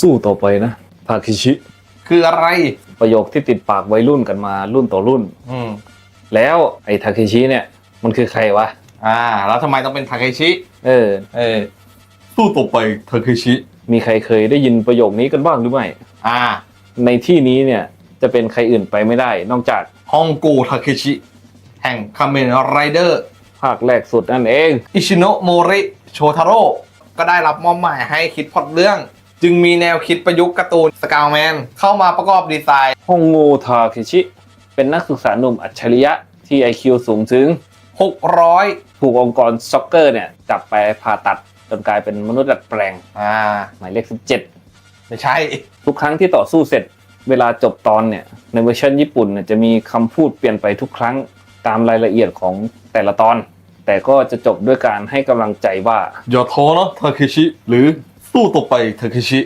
สู้ต่อไปนะทาเคชิ คืออะไร ประโยคที่ติดปากวัยรุ่นกันมารุ่นต่อรุ่น อืมแล้วไอ้ทาเคชิเนี่ย มันคือใครวะ อ่า แล้วทำไมต้องเป็นทาเคชิเออ เออสู้ต่อไปทาเคชิ มีใครเคยได้ยินประโยคนี้กันบ้างหรือไม่ อ่าในที่นี้เนี่ยจะเป็นใครอื่นไปไม่ได้ นอกจากฮองโกทาเคชิ แห่งคาเมนไรเดอร์ ภาคแรกสุดนั่นเอง อิชิโนะโมริโชทาโร่ก็ได้รับมอบหมายให้คิดพล็อตเรื่อง จึงมีแนวคิดประยุกต์การ์ตูนสกาวแมนเข้ามาประกอบดีไซน์ ฮงโงทาเคชิ เป็นนักศึกษาหนุ่มอัจฉริยะที่ IQ สูงถึง 600 ถูกองค์กรซ็อกเกอร์เนี่ยจับไปผ่าตัดจนกลายเป็นมนุษย์ดัดแปลง อ่า หมายเลขไม่ใช่17ทุกครั้งที่ต่อสู้เสร็จ เวลาจบตอนเนี่ยในเวอร์ชันญี่ปุ่นเนี่ยจะมีคำพูดเปลี่ยนไปทุกครั้งตามรายละเอียดของแต่ละตอน แต่ก็จะจบด้วยการให้กำลังใจว่า อย่าท้อนะทาเคชิ หรือ สู้ต่อไปทาเคชิ